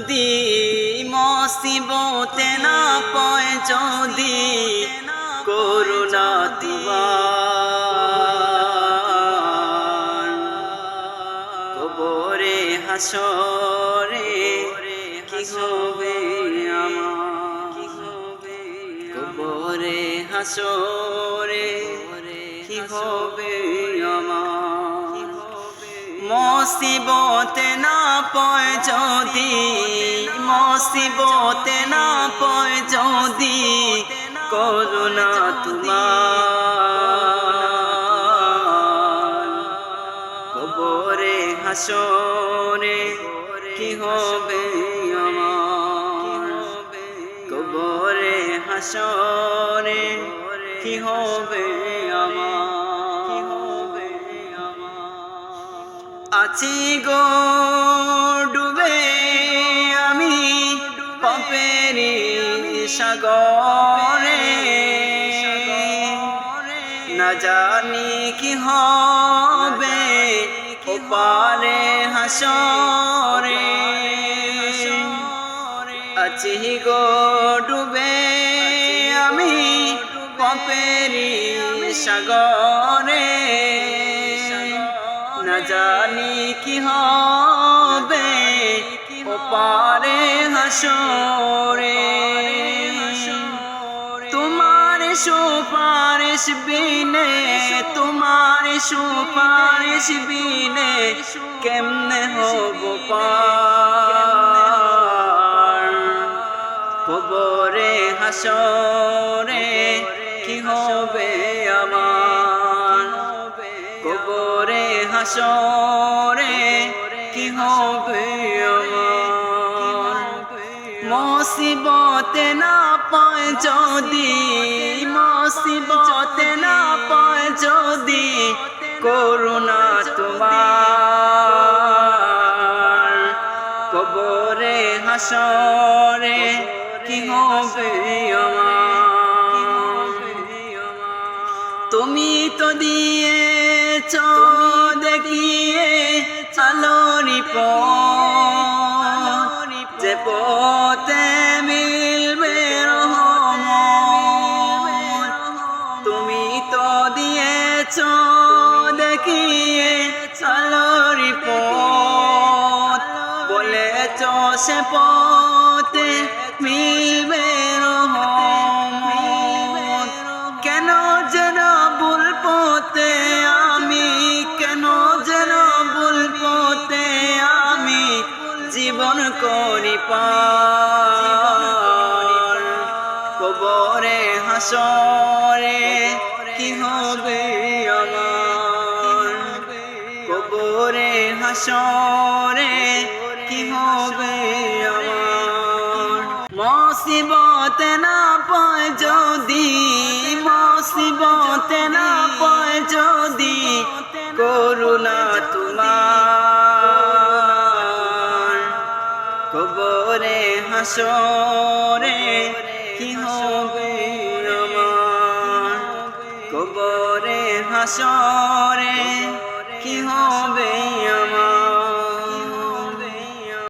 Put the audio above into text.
যদি মসিবতে না পয় যদি করুণা তোমার কবরে হাসরে কি হবে আমার? কবরে হাসরে কি হবে আমার? মসিবতে না পয় মসিবতে না পয় যদি করুণা তোমার। কবরে হাসরে কি হবে আমার? কবরে হাসরে কি হবে আমার? আছি গো সাগরে। না জানি কি হবে ওপারে হাসরে। আছি গো ডুবে আমি পাপেরি সাগরে। না জানি কি হবে ওপারে হাসরে। সুপারিশ বিনে তোমার সুপারিশ বিনে কেমনে হব কবরে, হাসরে কি হবে আমার? কবরে, হাসরে কি হবে আমার? মসিবতে না পায় যদি, মসিবতে না পায় যদি করুণা তোমার। কবরে হাসরে কি হবে তুমি তো দিয়েছ, দেখিয়ে আলোরি পথ। সে পথে মিলবে কেন যেন ভুল পথে আমি, কেন যেন ভুল পথে আমি জীবন করি পার। কবরে, হাসরে কি হবে আমার? কবরে, হাসরে হবে আমার। মসিবতে না পায় যদি, মসিবতে না পায় যদি, করুণা তোমার। কবরে হাসরে কি হবে আমার? কবরে হাসরে কি হবে আমার?